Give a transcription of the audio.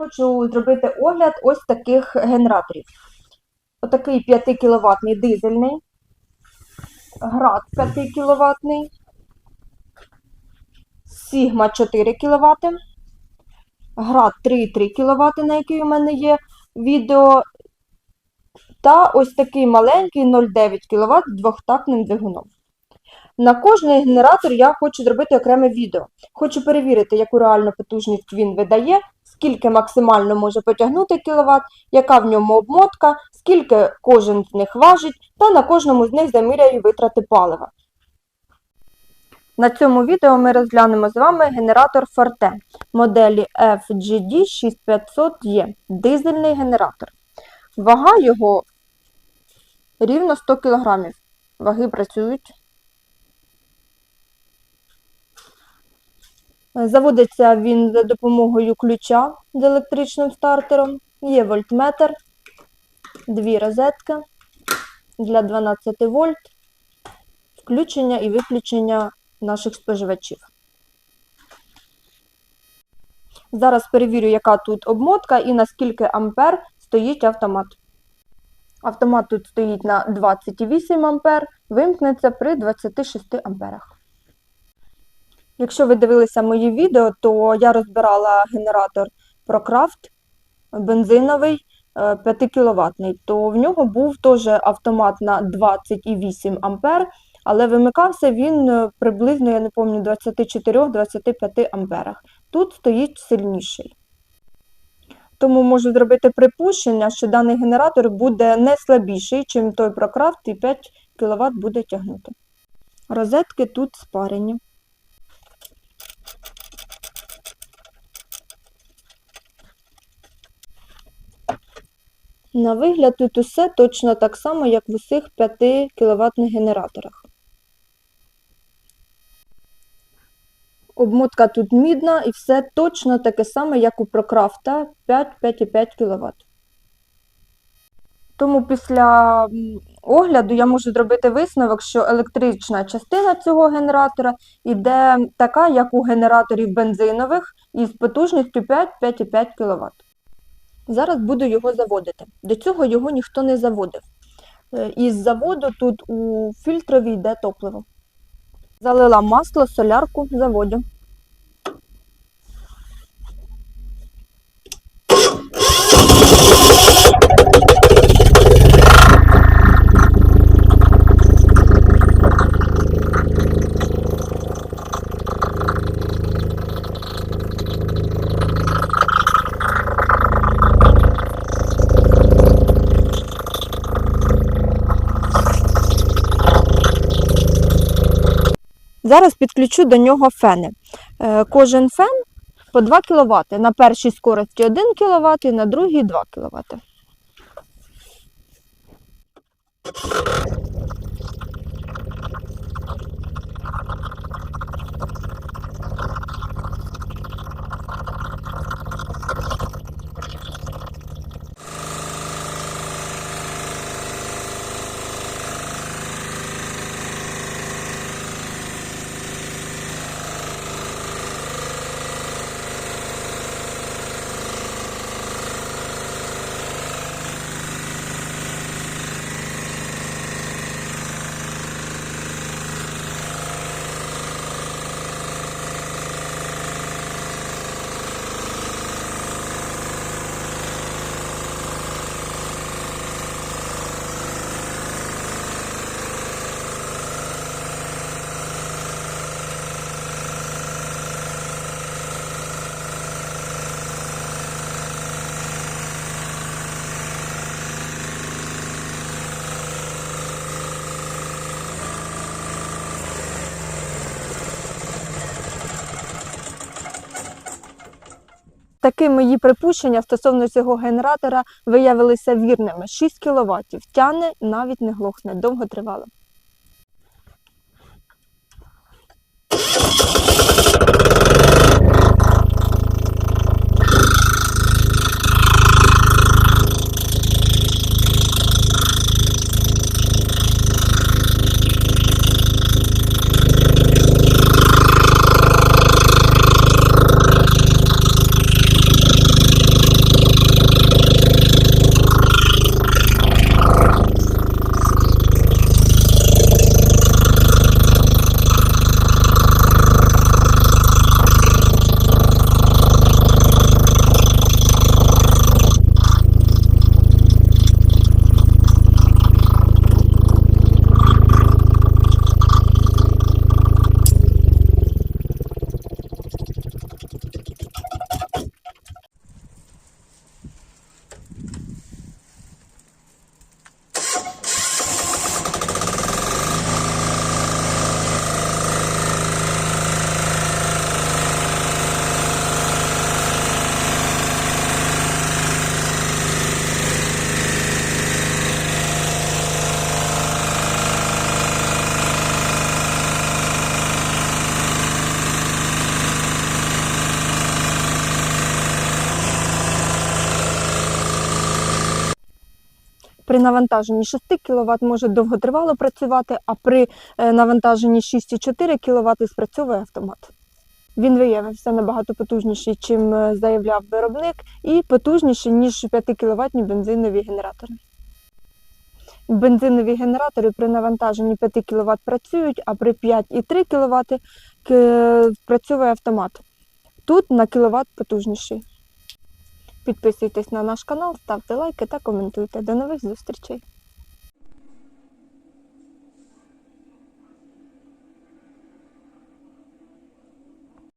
хочу зробити огляд ось таких генераторів. Отакий 5 кВт дизельний, град 5 кВт, Сігма 4 кВт, град 3,3 кВт, на який у мене є відео, та ось такий маленький 0,9 кВт з двохтактним двигуном. На кожний генератор я хочу зробити окреме відео. Хочу перевірити, яку реальну потужність він видає, скільки максимально може потягнути кВт, яка в ньому обмотка, скільки кожен з них важить, та на кожному з них заміряю витрати палива. На цьому відео ми розглянемо з вами генератор Forte моделі FGD 6500E, дизельний генератор. Вага його рівно 100 кг. Ваги працюють. Заводиться він за допомогою ключа з електричним стартером. Є вольтметр, дві розетки для 12 вольт, включення і виключення наших споживачів. Зараз перевірю, яка тут обмотка і на скільки ампер стоїть автомат. Автомат тут стоїть на 28 ампер, вимкнеться при 26 амперах. Якщо ви дивилися мої відео, то я розбирала генератор ProCraft бензиновий 5 кВт, то в нього був теж автомат на 28 А, але вимикався він е, приблизно, я не пам'ятаю, 24-25 амперах. Тут стоїть сильніший. Тому можу зробити припущення, що даний генератор буде не слабіший, чим той ProCraft і 5 кВт буде тягнути. Розетки тут спарені. На вигляд тут усе точно так само, як в усіх 5 кВт генераторах. Обмотка тут мідна і все точно таке саме, як у Прокрафта 5-5,5 кВт. Тому після огляду я можу зробити висновок, що електрична частина цього генератора йде така, як у генераторів бензинових із потужністю 5-5,5 кВт. Зараз буду його заводити. До цього його ніхто не заводив. Е, Із заводу тут у фільтрові йде топливо. Залила масло, солярку, заводю. Зараз підключу до нього фени. Е, Кожен фен по 2 кВт. На першій скорості 1 кВт на другій 2 кВт. Таки мої припущення стосовно цього генератора виявилися вірними. 6 кВт. Тяне, навіть не глохне, довго тривало. При навантаженні 6 кВт може довготривало працювати, а при е, навантаженні 6,4 кВт спрацьовує автомат. Він виявився набагато потужніший, чим е, заявляв виробник, і потужніший, ніж 5 кВт бензинові генератори. Бензинові генератори при навантаженні 5 кВт працюють, а при 5,3 кВт працює автомат. Тут на кіловат потужніший. Підписуйтесь на наш канал, ставте лайки та коментуйте. До нових зустрічей!